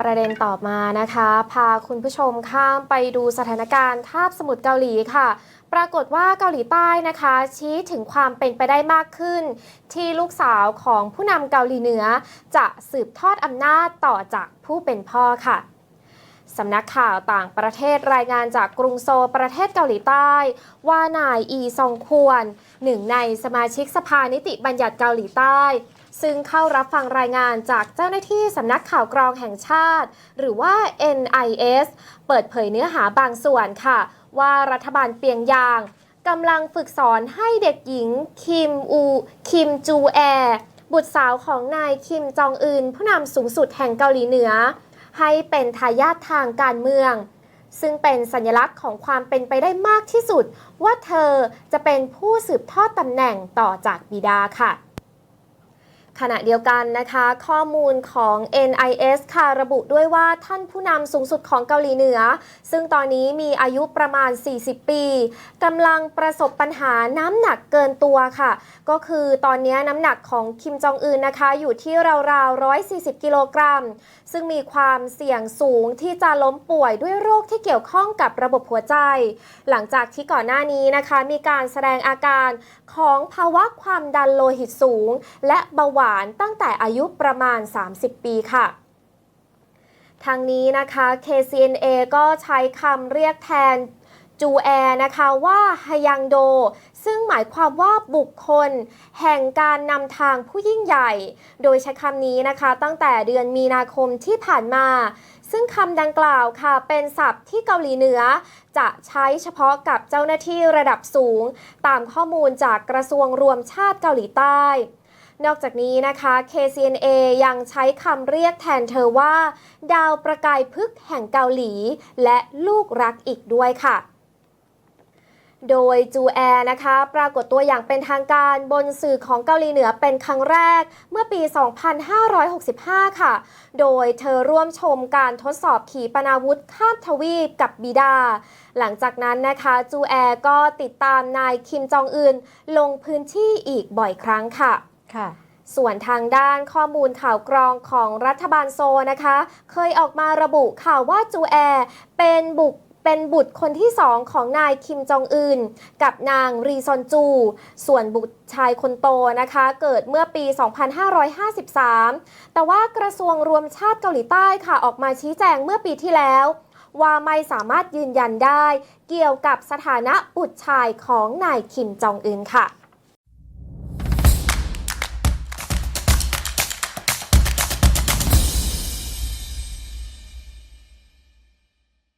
ประเด็นต่อมานะคะ พาคุณผู้ชมข้ามไปดูสถานการณ์ทาบสมุทรเกาหลีค่ะ ปรากฏว่าเกาหลีใต้นะคะ ชี้ถึงความเป็นไปได้มากขึ้น ที่ลูกสาวของผู้นำเกาหลีเหนือ จะสืบทอดอำนาจต่อจากผู้เป็นพ่อค่ะสำนักข่าวต่างประเทศรายงานจากกรุงโซลประเทศเกาหลีใต้ ว่านายอีซองควรหนึ่งในสมาชิกสภานิติบัญญัติเกาหลีใต้ ซึ่งเข้ารับฟังรายงานจากเจ้าหน้าที่สำนักข่าวกรองแห่งชาติ หรือว่า NIS เปิดเผยเนื้อหาบางส่วนค่ะ ว่ารัฐบาลเปียงยางกำลังฝึกสอนให้เด็กหญิง คิมอู คิมจูแอ บุตรสาวของนายคิมจองอึนผู้นำสูงสุดแห่งเกาหลีเหนือ ให้เป็นทายาททางการเมือง ซึ่งเป็นสัญลักษณ์ของความเป็นไปได้มากที่สุด ว่าเธอจะเป็นผู้สืบทอดตำแหน่งต่อจากบิดาค่ะ ขณะเดียวกันนะคะ ข้อมูลของ NIS ค่ะระบุด้วยว่าท่านผู้นำสูงสุดของเกาหลีเหนือ ซึ่งตอนนี้มีอายุประมาณ 40 ปีกำลังประสบปัญหาน้ำหนักเกินตัวค่ะ ก็คือตอนนี้น้ำหนักของคิมจองอึนนะคะ อยู่ที่ราวๆ 140 กิโลกรัม ซึ่งมีความเสี่ยงสูงที่จะล้มป่วยด้วยโรคที่เกี่ยวข้องกับระบบหัวใจ หลังจากที่ก่อนหน้านี้นะคะ มีการแสดงอาการของภาวะความดันโลหิตสูง และเบาหวานตั้งแต่อายุประมาณ 30 ปีค่ะทางนี้นะคะ KCNA ก็ใช้คำเรียกแทนจูแอนะคะว่าฮยังโด ซึ่งหมายความว่าบุคคล แห่งการนำทางผู้ยิ่งใหญ่ โดยใช้คำนี้นะคะ ตั้งแต่เดือนมีนาคมที่ผ่านมา ซึ่งคำดังกล่าวค่ะ เป็นศัพท์ที่เกาหลีเหนือ จะใช้เฉพาะกับเจ้าหน้าที่ระดับสูง ตามข้อมูลจากกระทรวงรวมชาติเกาหลีใต้ นอกจากนี้นะคะ KCNA ยังใช้คำเรียกแทนเธอว่า ดาวประกายพึกแห่งเกาหลี และลูกรักอีกด้วยค่ะโดยจูแอร์นะคะ ปรากฏตัวอย่างเป็นทางการบนสื่อของเกาหลีเหนือเป็นครั้งแรก เมื่อปี 2565 ค่ะ โดยเธอร่วมชมการทดสอบขีปนาวุธข้ามทวีปกับบิดา หลังจากนั้นนะคะ จูแอร์ก็ติดตามนายคิมจองอึนลงพื้นที่อีกบ่อยครั้งค่ะ ค่ะส่วนทางด้านข้อมูลข่าวกรองของรัฐบาลโซนะคะ เคยออกมาระบุข่าวว่าจูแอร์เป็นบุกเป็นบุตรคนที่สองของนายคิมจองอึนกับนางรีซอนจู ส่วนบุตรชายคนโตนะคะ เกิดเมื่อปี 2553 แต่ว่ากระทรวงรวมชาติเกาหลีใต้ค่ะ ออกมาชี้แจงเมื่อปีที่แล้ว ว่าไม่สามารถยืนยันได้ เกี่ยวกับสถานะบุตรชายของนายคิมจองอึนค่ะ